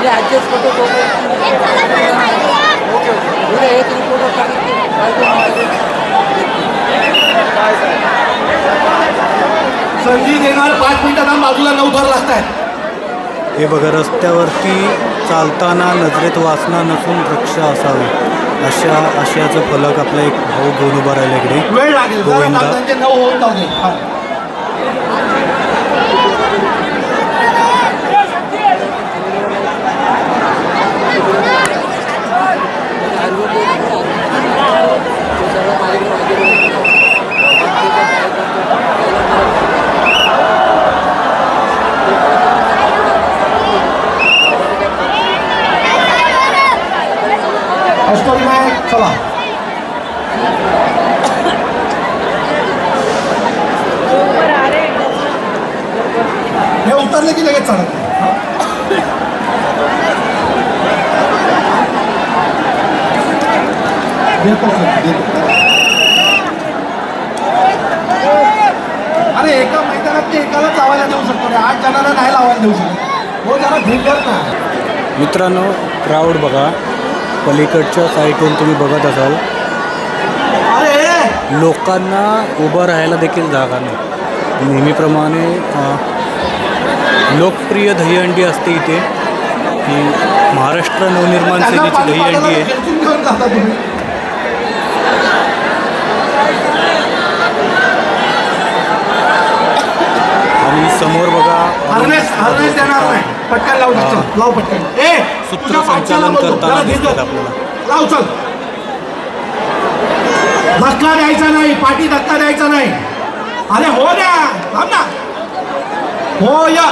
मी adjust करतो तोपर्यंत okay okay. हे संधी देणार पाच मिनिटात बाजूला नऊ लागत आहेत हे बघा रस्त्यावरती चालताना नजरेत वाचना नसून रक्षा असावी. अशा आशयाचं फलक आपला एक भाऊ घेऊन उभा राहिला इकडे. वेळ लागेल. जरा गोविंदा. उतरले की लगेच चालत. अरे एका मैदानात ते एकालाच लावायला देऊ शकतो रे. आठ जणांना नाही लावायला देऊ शकतो. हो जरा धीर ना. मित्रांनो क्राऊड बघा. पलीकडच्या साईटवरून तुम्ही बघत असाल. अरे! लोकांना उभं राहायला देखील जागा नाही. नेहमीप्रमाणे लोकप्रिय दहीहंडी असते इथे. ही महाराष्ट्र नवनिर्माण सेनेची दहीहंडी आहे. आणि समोर बघा सूत्रसंचालन. करताना दिसतात. आपल्याला. धक्का द्यायचा नाही पाठी धक्का द्यायचा नाही. अरे हो ना. हो या.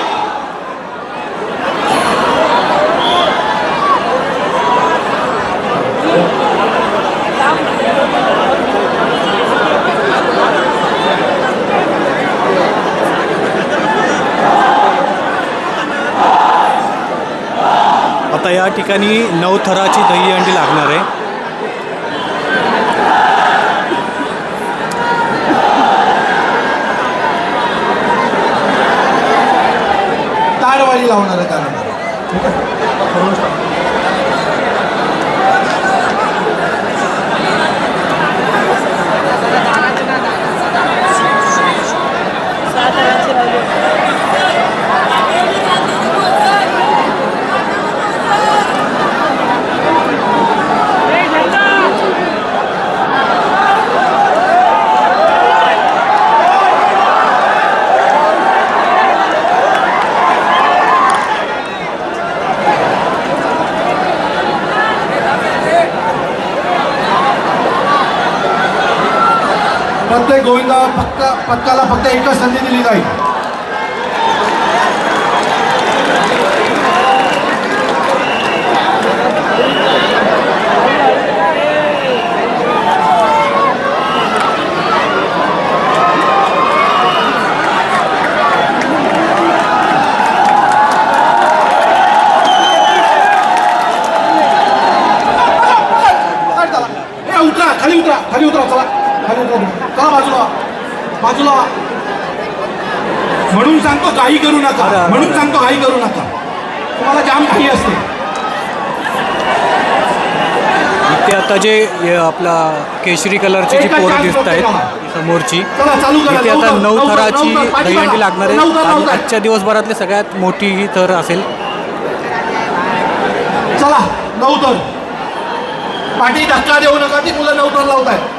ठिकाणी नऊ थराची दहीहंडी लागणार आहे. ताडवाली लावणार आहे त्यानंतर. प्रत्येक गोविंदा फक्त पथकाला फक्त एकच संधी दिली जाईल काढ त्याला. ए, उतरा खाली उतरा खाली उतरा चला खाली उतरा चला बाजूला बाजूला म्हणून सांगतो काही करू नका म्हणून. सांगतो काही करू नका तुम्हाला जाम काही असते इथे आता जे आपला केशरी कलरची जी पोरं दिसत आहेत. समोरची इथे आता नऊ थराची. दहीहंडी लागणार आहे थर आणि. आजच्या दिवसभरातली सगळ्यात मोठी ही थर असेल चला नऊ तर पाठी धक्का देऊ नका ती मुलं नऊ तर लावत आहेत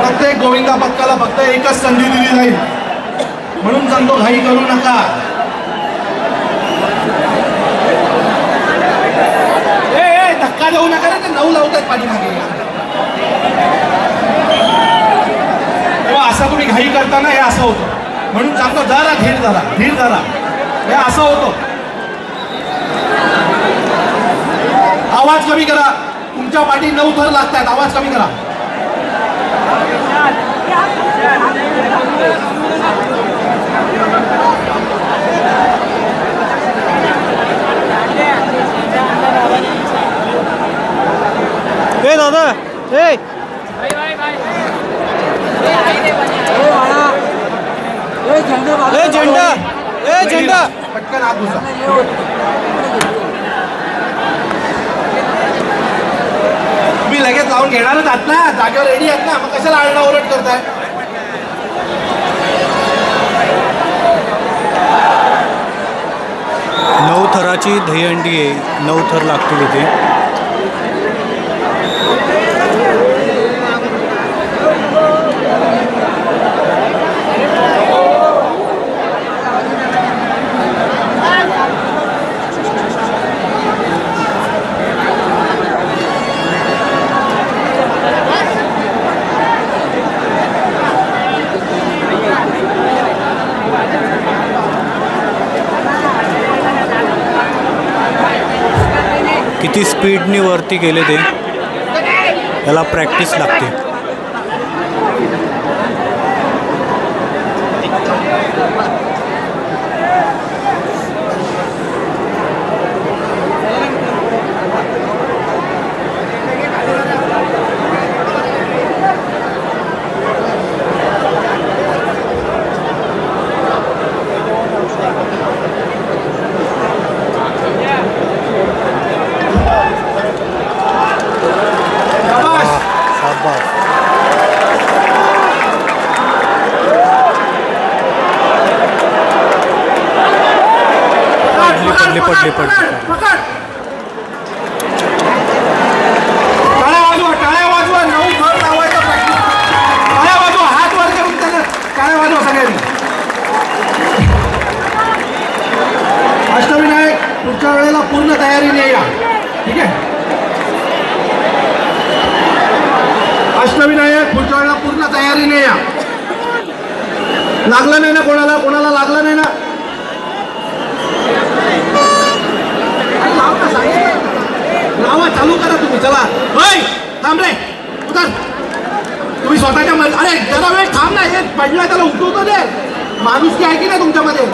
प्रत्येक गोविंदा पक्काला फक्त एकच संधी दिली जाईल. म्हणून सांगतो घाई करू नका. धक्का देऊ नका ना ते नऊ लावत आहेत पाठीमागे. तेव्हा असं तुम्ही घाई करताना हे असं होतं. म्हणून सांगतो जरा धीर धरा धीर धरा. हे असं होतं. आवाज कमी करा. तुमच्या पाठी नऊ थर लागतात आवाज कमी करा. ए दादा. ए. झेंडा ए झेंडा. पटकन आत घुसा तुम्ही लगेच लावून घेणारच आहात जागेवर रेडी आहेत ना. मग कशाला आळणा ओरट करताय? नऊ दहीहंडी आहे नऊ थर लागतील इथे. किती स्पीडनी वरती गेले ते? याला प्रॅक्टिस लागते. सगळ्यांनी. अष्टविनायक पुढच्या वेळेला पूर्ण तयारीने या ठीक आहे? अष्टविनायक पुढच्या वेळेला पूर्ण तयारीने या लागलं नाही ना कोणाला? कोणाला लागलं नाही ना, चालू करा तुम्ही चला. होय. थांब रे उतर. तुम्ही स्वतःच्या मर्जी अरे जरा वेळ थांब ना हे पडलाय त्याला उठवतो दे माणुसकी आहे की नाही तुमच्यामध्ये?